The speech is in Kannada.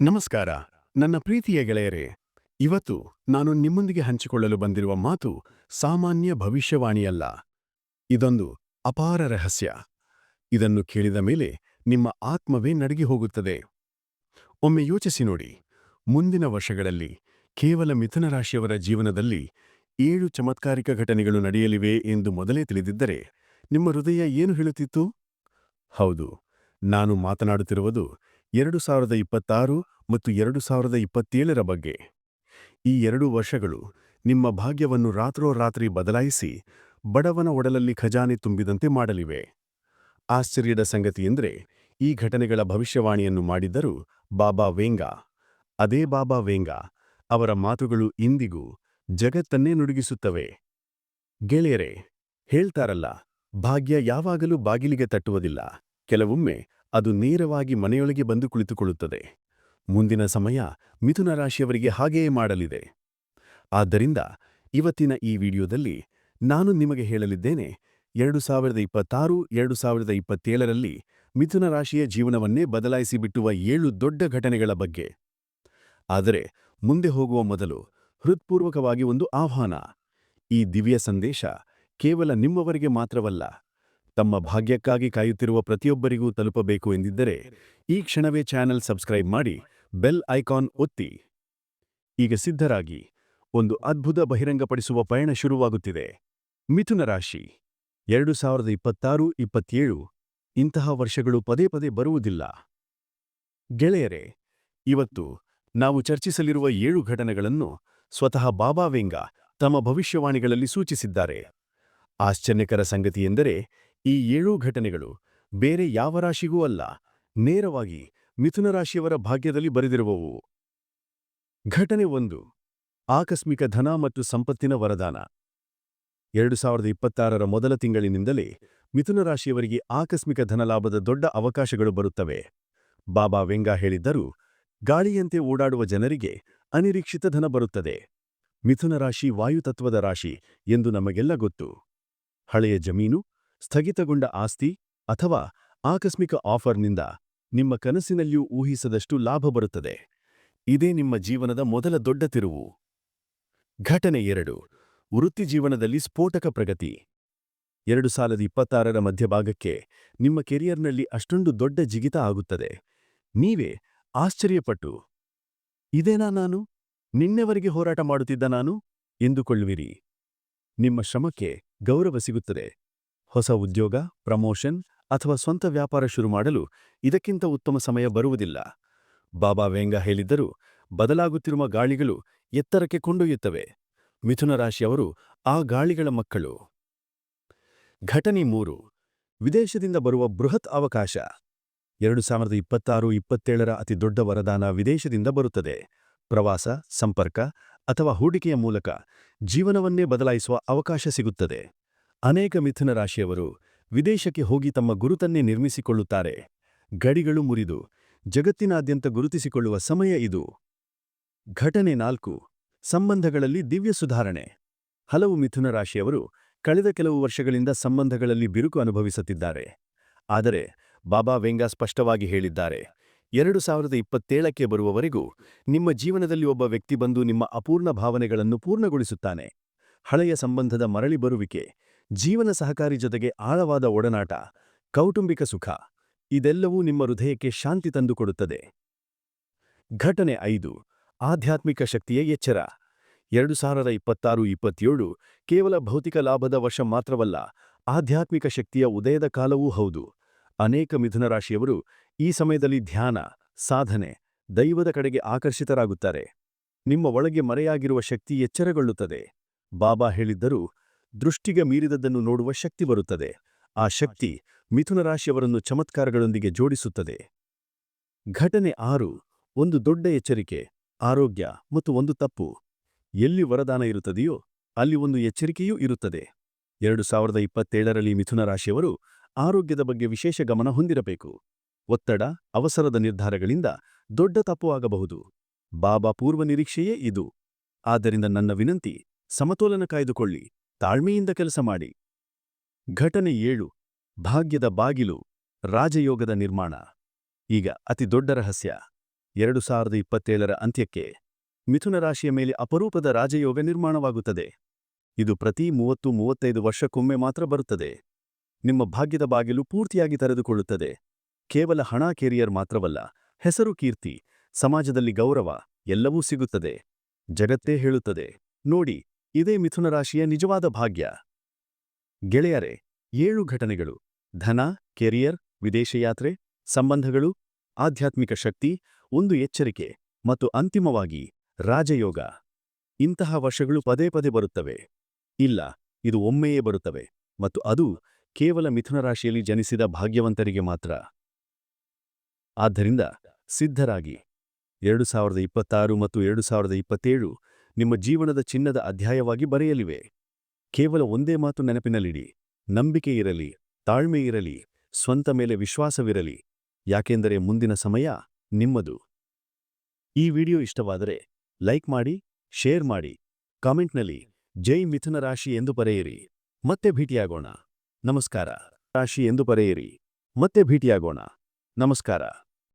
ನಮಸ್ಕಾರ. ನನ್ನ ಪ್ರೀತಿಯ ಗೆಳೆಯರೇ, ಇವತ್ತು ನಾನು ನಿಮ್ಮೊಂದಿಗೆ ಹಂಚಿಕೊಳ್ಳಲು ಬಂದಿರುವ ಮಾತು ಸಾಮಾನ್ಯ ಭವಿಷ್ಯವಾಣಿಯಲ್ಲ. ಇದೊಂದು ಅಪಾರ ರಹಸ್ಯ. ಇದನ್ನು ಕೇಳಿದ ಮೇಲೆ ನಿಮ್ಮ ಆತ್ಮವೇ ನಡಗಿ ಹೋಗುತ್ತದೆ. ಒಮ್ಮೆ ಯೋಚಿಸಿ ನೋಡಿ. ಮುಂದಿನ ವರ್ಷಗಳಲ್ಲಿ ಕೇವಲ ಮಿಥುನ ರಾಶಿಯವರ ಜೀವನದಲ್ಲಿ ಏಳು ಚಮತ್ಕಾರಿಕ ಘಟನೆಗಳು ನಡೆಯಲಿವೆ ಎಂದು ಮೊದಲೇ ತಿಳಿದಿದ್ದರೆ ನಿಮ್ಮ ಹೃದಯ ಏನು ಹೇಳುತ್ತಿತ್ತು? ಹೌದು, ನಾನು ಮಾತನಾಡುತ್ತಿರುವುದು ಎರಡು ಸಾವಿರದ ಇಪ್ಪತ್ತಾರು ಮತ್ತು ಎರಡು ಸಾವಿರದ ಇಪ್ಪತ್ತೇಳರ ಬಗ್ಗೆ. ಈ ಎರಡು ವರ್ಷಗಳು ನಿಮ್ಮ ಭಾಗ್ಯವನ್ನು ರಾತ್ರೋರಾತ್ರಿ ಬದಲಾಯಿಸಿ ಬಡವನ ಒಡಲಲ್ಲಿ ಖಜಾನೆ ತುಂಬಿದಂತೆ ಮಾಡಲಿವೆ. ಆಶ್ಚರ್ಯದ ಸಂಗತಿಯೆಂದರೆ ಈ ಘಟನೆಗಳ ಭವಿಷ್ಯವಾಣಿಯನ್ನು ಮಾಡಿದ್ದರು ಬಾಬಾ ವೇಂಗಾ. ಅದೇ ಬಾಬಾ ವೇಂಗಾ ಅವರ ಮಾತುಗಳು ಇಂದಿಗೂ ಜಗತ್ತನ್ನೇ ನುಡುಗಿಸುತ್ತವೆ. ಗೆಳೆಯರೆ, ಹೇಳ್ತಾರಲ್ಲ, ಭಾಗ್ಯ ಯಾವಾಗಲೂ ಬಾಗಿಲಿಗೆ ತಟ್ಟುವುದಿಲ್ಲ. ಕೆಲವೊಮ್ಮೆ ಅದು ನೇರವಾಗಿ ಮನೆಯೊಳಗೆ ಬಂದು ಕುಳಿತುಕೊಳ್ಳುತ್ತದೆ. ಮುಂದಿನ ಸಮಯ ಮಿಥುನ ರಾಶಿಯವರಿಗೆ ಹಾಗೆಯೇ ಮಾಡಲಿದೆ. ಆದ್ದರಿಂದ ಇವತ್ತಿನ ಈ ವಿಡಿಯೋದಲ್ಲಿ ನಾನು ನಿಮಗೆ ಹೇಳಲಿದ್ದೇನೆ, ಎರಡು ಸಾವಿರದ ಇಪ್ಪತ್ತಾರು, ಎರಡು ಸಾವಿರದ ಇಪ್ಪತ್ತೇಳರಲ್ಲಿ ಮಿಥುನ ರಾಶಿಯ ಜೀವನವನ್ನೇ ಬದಲಾಯಿಸಿಬಿಟ್ಟುವ ಏಳು ದೊಡ್ಡ ಘಟನೆಗಳ ಬಗ್ಗೆ. ಆದರೆ ಮುಂದೆ ಹೋಗುವ ಮೊದಲು ಹೃತ್ಪೂರ್ವಕವಾಗಿ ಒಂದು ಆಹ್ವಾನ. ಈ ದಿವ್ಯ ಸಂದೇಶ ಕೇವಲ ನಿಮ್ಮವರಿಗೆ ಮಾತ್ರವಲ್ಲ ತಮ್ಮ ಭಾಗ್ಯಕ್ಕಾಗಿ ಕಾಯುತ್ತಿರುವ ಪ್ರತಿಯೊಬ್ಬರಿಗೂ ತಲುಪಬೇಕು ಎಂದಿದ್ದರೆ, ಈ ಕ್ಷಣವೇ ಚಾನೆಲ್ ಸಬ್ಸ್ಕ್ರೈಬ್ ಮಾಡಿ, ಬೆಲ್ ಐಕಾನ್ ಒತ್ತಿ. ಈಗ ಸಿದ್ಧರಾಗಿ, ಒಂದು ಅದ್ಭುತ ಬಹಿರಂಗಪಡಿಸುವ ಪಯಣ ಶುರುವಾಗುತ್ತಿದೆ. ಮಿಥುನ ರಾಶಿ, ಎರಡು ಸಾವಿರದ ಇಪ್ಪತ್ತಾರು, ಇಪ್ಪತ್ತೇಳು, ಇಂತಹ ವರ್ಷಗಳು ಪದೇ ಪದೇ ಬರುವುದಿಲ್ಲ. ಗೆಳೆಯರೇ, ಇವತ್ತು ನಾವು ಚರ್ಚಿಸಲಿರುವ ಏಳು ಘಟನೆಗಳನ್ನು ಸ್ವತಃ ಬಾಬಾ ವೆಂಗ ತಮ್ಮ ಭವಿಷ್ಯವಾಣಿಗಳಲ್ಲಿ ಸೂಚಿಸಿದ್ದಾರೆ. ಆಶ್ಚರ್ಯಕರ ಸಂಗತಿಯೆಂದರೆ ಈ ಏಳೂ ಘಟನೆಗಳು ಬೇರೆ ಯಾವ ರಾಶಿಗೂ ಅಲ್ಲ, ನೇರವಾಗಿ ಮಿಥುನ ರಾಶಿಯವರ ಭಾಗ್ಯದಲ್ಲಿ ಬರೆದಿರುವವು. ಘಟನೆ ಒಂದು, ಆಕಸ್ಮಿಕ ಧನ ಮತ್ತು ಸಂಪತ್ತಿನ ವರದಾನ. ಎರಡು ಸಾವಿರದ ಇಪ್ಪತ್ತಾರರ ಮೊದಲ ತಿಂಗಳಿನಿಂದಲೇ ಮಿಥುನ ರಾಶಿಯವರಿಗೆ ಆಕಸ್ಮಿಕ ಧನಲಾಭದ ದೊಡ್ಡ ಅವಕಾಶಗಳು ಬರುತ್ತವೆ. ಬಾಬಾ ವೆಂಗಾ ಹೇಳಿದ್ದರೂ, ಗಾಳಿಯಂತೆ ಓಡಾಡುವ ಜನರಿಗೆ ಅನಿರೀಕ್ಷಿತ ಧನ ಬರುತ್ತದೆ. ಮಿಥುನ ರಾಶಿ ವಾಯುತತ್ವದ ರಾಶಿ ಎಂದು ನಮಗೆಲ್ಲ ಗೊತ್ತು. ಹಳೆಯ ಜಮೀನು ಸ್ಥಗಿತಗೊಂಡ ಆಸ್ತಿ ಅಥವಾ ಆಕಸ್ಮಿಕ ಆಫರ್ನಿಂದ ನಿಮ್ಮ ಕನಸಿನಲ್ಲಿಯೂ ಊಹಿಸದಷ್ಟು ಲಾಭ ಬರುತ್ತದೆ. ಇದೇ ನಿಮ್ಮ ಜೀವನದ ಮೊದಲ ದೊಡ್ಡ ತಿರುವು. ಘಟನೆ ಎರಡು ವೃತ್ತಿಜೀವನದಲ್ಲಿ ಸ್ಫೋಟಕ ಪ್ರಗತಿ. ಎರಡು ಸಾವಿರದ ಇಪ್ಪತ್ತಾರರ ಮಧ್ಯಭಾಗಕ್ಕೆ ನಿಮ್ಮ ಕೆರಿಯರ್ನಲ್ಲಿ ಅಷ್ಟೊಂದು ದೊಡ್ಡ ಜಿಗಿತ ಆಗುತ್ತದೆ. ನೀವೇ ಆಶ್ಚರ್ಯಪಟ್ಟು, ಇದೇನಾ ನಾನು? ನಿನ್ನೆವರೆಗೆ ಹೋರಾಟ ಮಾಡುತ್ತಿದ್ದ ನಾನು? ಎಂದುಕೊಳ್ಳುವಿರಿ. ನಿಮ್ಮ ಶ್ರಮಕ್ಕೆ ಗೌರವ ಸಿಗುತ್ತದೆ. ಹೊಸ ಉದ್ಯೋಗ, ಪ್ರಮೋಷನ್ ಅಥವಾ ಸ್ವಂತ ವ್ಯಾಪಾರ ಶುರು ಮಾಡಲು ಇದಕ್ಕಿಂತ ಉತ್ತಮ ಸಮಯ ಬರುವುದಿಲ್ಲ. ಬಾಬಾ ವೇಂಗ ಹೇಳಿದ್ದರು, ಬದಲಾಗುತ್ತಿರುವ ಗಾಳಿಗಳು ಎತ್ತರಕ್ಕೆ ಕೊಂಡೊಯ್ಯುತ್ತವೆ. ಮಿಥುನ ರಾಶಿಯವರು ಆ ಗಾಳಿಗಳ ಮಕ್ಕಳು. ಘಟನೆ ಮೂರು, ವಿದೇಶದಿಂದ ಬರುವ ಬೃಹತ್ ಅವಕಾಶ. ಎರಡು ಸಾವಿರದ ಇಪ್ಪತ್ತಾರು ಇಪ್ಪತ್ತೇಳರ ಅತಿದೊಡ್ಡ ವರದಾನ ವಿದೇಶದಿಂದ ಬರುತ್ತದೆ. ಪ್ರವಾಸ, ಸಂಪರ್ಕ ಅಥವಾ ಹೂಡಿಕೆಯ ಮೂಲಕ ಜೀವನವನ್ನೇ ಬದಲಾಯಿಸುವ ಅವಕಾಶ ಸಿಗುತ್ತದೆ. ಅನೇಕ ಮಿಥುನ ರಾಶಿಯವರು ವಿದೇಶಕ್ಕೆ ಹೋಗಿ ತಮ್ಮ ಗುರುತನ್ನೇ ನಿರ್ಮಿಸಿಕೊಳ್ಳುತ್ತಾರೆ. ಗಡಿಗಳು ಮುರಿದು ಜಗತ್ತಿನಾದ್ಯಂತ ಗುರುತಿಸಿಕೊಳ್ಳುವ ಸಮಯ ಇದು. ಘಟನೆ ನಾಲ್ಕು, ಸಂಬಂಧಗಳಲ್ಲಿ ದಿವ್ಯ ಸುಧಾರಣೆ. ಹಲವು ಮಿಥುನ ರಾಶಿಯವರು ಕಳೆದ ಕೆಲವು ವರ್ಷಗಳಿಂದ ಸಂಬಂಧಗಳಲ್ಲಿ ಬಿರುಕು ಅನುಭವಿಸುತ್ತಿದ್ದಾರೆ. ಆದರೆ ಬಾಬಾ ವೆಂಗ ಸ್ಪಷ್ಟವಾಗಿ ಹೇಳಿದ್ದಾರೆ, ಎರಡು ಸಾವಿರದ ಇಪ್ಪತ್ತೇಳಕ್ಕೆ ಬರುವವರೆಗೂ ನಿಮ್ಮ ಜೀವನದಲ್ಲಿ ಒಬ್ಬ ವ್ಯಕ್ತಿ ಬಂದು ನಿಮ್ಮ ಅಪೂರ್ಣ ಭಾವನೆಗಳನ್ನು ಪೂರ್ಣಗೊಳಿಸುತ್ತಾನೆ. ಹಳೆಯ ಸಂಬಂಧದ ಮರಳಿ ಬರುವಿಕೆ ಜೀವನ ಸಹಕಾರಿ ಜೊತೆಗೆ ಆಳವಾದ ಒಡನಾಟ, ಕೌಟುಂಬಿಕ ಸುಖ, ಇದೆಲ್ಲವೂ ನಿಮ್ಮ ಹೃದಯಕ್ಕೆ ಶಾಂತಿ ತಂದುಕೊಡುತ್ತದೆ. ಘಟನೆ ಐದು, ಆಧ್ಯಾತ್ಮಿಕ ಶಕ್ತಿಯ ಎಚ್ಚರ. ಎರಡು ಸಾವಿರದ ಇಪ್ಪತ್ತಾರು, ಇಪ್ಪತ್ತೇಳು ಕೇವಲ ಭೌತಿಕ ಲಾಭದ ವರ್ಷ ಮಾತ್ರವಲ್ಲ, ಆಧ್ಯಾತ್ಮಿಕ ಶಕ್ತಿಯ ಉದಯದ ಕಾಲವೂ ಹೌದು. ಅನೇಕ ಮಿಥುನ ರಾಶಿಯವರು ಈ ಸಮಯದಲ್ಲಿ ಧ್ಯಾನ, ಸಾಧನೆ, ದೈವದ ಕಡೆಗೆ ಆಕರ್ಷಿತರಾಗುತ್ತಾರೆ. ನಿಮ್ಮ ಒಳಗೆ ಮರೆಯಾಗಿರುವ ಶಕ್ತಿ ಎಚ್ಚರಗೊಳ್ಳುತ್ತದೆ. ಬಾಬಾ ಹೇಳಿದ್ದರೂ ದೃಷ್ಟಿಗೆ ಮೀರಿದದ್ದನ್ನು ನೋಡುವ ಶಕ್ತಿ ಬರುತ್ತದೆ. ಆ ಶಕ್ತಿ ಮಿಥುನ ರಾಶಿಯವರನ್ನು ಚಮತ್ಕಾರಗಳೊಂದಿಗೆ ಜೋಡಿಸುತ್ತದೆ. ಘಟನೆ ಆರು, ಒಂದು ದೊಡ್ಡ ಎಚ್ಚರಿಕೆ, ಆರೋಗ್ಯ ಮತ್ತು ಒಂದು ತಪ್ಪು. ಎಲ್ಲಿ ವರದಾನ ಇರುತ್ತದೆಯೋ ಅಲ್ಲಿ ಒಂದು ಎಚ್ಚರಿಕೆಯೂ ಇರುತ್ತದೆ. ಎರಡು ಸಾವಿರದ ಇಪ್ಪತ್ತೇಳರಲ್ಲಿ ಮಿಥುನ ರಾಶಿಯವರು ಆರೋಗ್ಯದ ಬಗ್ಗೆ ವಿಶೇಷ ಗಮನ ಹೊಂದಿರಬೇಕು. ಒತ್ತಡ, ಅವಸರದ ನಿರ್ಧಾರಗಳಿಂದ ದೊಡ್ಡ ತಪ್ಪು ಆಗಬಹುದು. ಬಾಬಾ ಪೂರ್ವ ನಿರೀಕ್ಷೆಯೇ ಇದು. ಆದ್ದರಿಂದ ನನ್ನ ವಿನಂತಿ ಸಮತೋಲನ ಕಾಯ್ದುಕೊಳ್ಳಿ. ತಾಳ್ಮೆಯಿಂದ ಕೆಲಸ ಮಾಡಿ. ಘಟನೆ ಏಳು, ಭಾಗ್ಯದ ಬಾಗಿಲು, ರಾಜಯೋಗದ ನಿರ್ಮಾಣ. ಈಗ ಅತಿ ದೊಡ್ಡ ರಹಸ್ಯ. ಎರಡು ಸಾವಿರದ ಇಪ್ಪತ್ತೇಳರ ಅಂತ್ಯಕ್ಕೆ ಮಿಥುನ ರಾಶಿಯ ಮೇಲೆ ಅಪರೂಪದ ರಾಜಯೋಗ ನಿರ್ಮಾಣವಾಗುತ್ತದೆ. ಇದು ಪ್ರತಿ ಮೂವತ್ತು, ಮೂವತ್ತೈದು ವರ್ಷಕ್ಕೊಮ್ಮೆ ಮಾತ್ರ ಬರುತ್ತದೆ. ನಿಮ್ಮ ಭಾಗ್ಯದ ಬಾಗಿಲು ಪೂರ್ತಿಯಾಗಿ ತೆರೆದುಕೊಳ್ಳುತ್ತದೆ. ಕೇವಲ ಹಣ ಕೆರಿಯರ್ ಮಾತ್ರವಲ್ಲ, ಹೆಸರು ಕೀರ್ತಿ, ಸಮಾಜದಲ್ಲಿ ಗೌರವ ಎಲ್ಲವೂ ಸಿಗುತ್ತದೆ. ಜಗತ್ತೇ ಹೇಳುತ್ತದೆ. ನೋಡಿ ಇದೇ ಮಿಥುನ ರಾಶಿಯ ನಿಜವಾದ ಭಾಗ್ಯ. ಗೆಳೆಯರೆ, ಏಳು ಘಟನೆಗಳು. ಧನ, ಕೆರಿಯರ್ ವಿದೇಶಯಾತ್ರೆ ಸಂಬಂಧಗಳು, ಆಧ್ಯಾತ್ಮಿಕ ಶಕ್ತಿ, ಒಂದು ಎಚ್ಚರಿಕೆ ಮತ್ತು ಅಂತಿಮವಾಗಿ ರಾಜಯೋಗ. ಇಂತಹ ವರ್ಷಗಳು ಪದೇ ಪದೇ ಬರುತ್ತವೆ. ಇಲ್ಲ, ಇದು ಒಮ್ಮೆಯೇ ಬರುತ್ತವೆ ಮತ್ತು ಅದು ಕೇವಲ ಮಿಥುನ ರಾಶಿಯಲ್ಲಿ ಜನಿಸಿದ ಭಾಗ್ಯವಂತರಿಗೆ ಮಾತ್ರ. ಆದ್ದರಿಂದ ಸಿದ್ಧರಾಗಿ. ಎರಡು ಸಾವಿರದ ಇಪ್ಪತ್ತಾರು ಮತ್ತು ಎರಡು ಸಾವಿರದ ಇಪ್ಪತ್ತೇಳು ನಿಮ್ಮ ಜೀವನದ ಚಿನ್ನದ ಅಧ್ಯಾಯವಾಗಿ ಬರೆಯಲಿವೆ. ಕೇವಲ ಒಂದೇ ಮಾತು ನೆನಪಿನಲ್ಲಿಡಿ. ನಂಬಿಕೆ ಇರಲಿ, ತಾಳ್ಮೆ ಇರಲಿ, ಸ್ವಂತ ಮೇಲೆ ವಿಶ್ವಾಸವಿರಲಿ. ಯಾಕೆಂದರೆ ಮುಂದಿನ ಸಮಯ ನಿಮ್ಮದು. ಈ ವಿಡಿಯೋ ಇಷ್ಟವಾದರೆ ಲೈಕ್ ಮಾಡಿ, ಶೇರ್ ಮಾಡಿ. ಕಾಮೆಂಟ್ನಲ್ಲಿ ಜೈ ಮಿಥುನ ರಾಶಿ ಎಂದು ಬರೆಯಿರಿ. ಮತ್ತೆ ಭೇಟಿಯಾಗೋಣ. ನಮಸ್ಕಾರ. ರಾಶಿ ಎಂದು ಬರೆಯಿರಿ. ಮತ್ತೆ ಭೇಟಿಯಾಗೋಣ. ನಮಸ್ಕಾರ.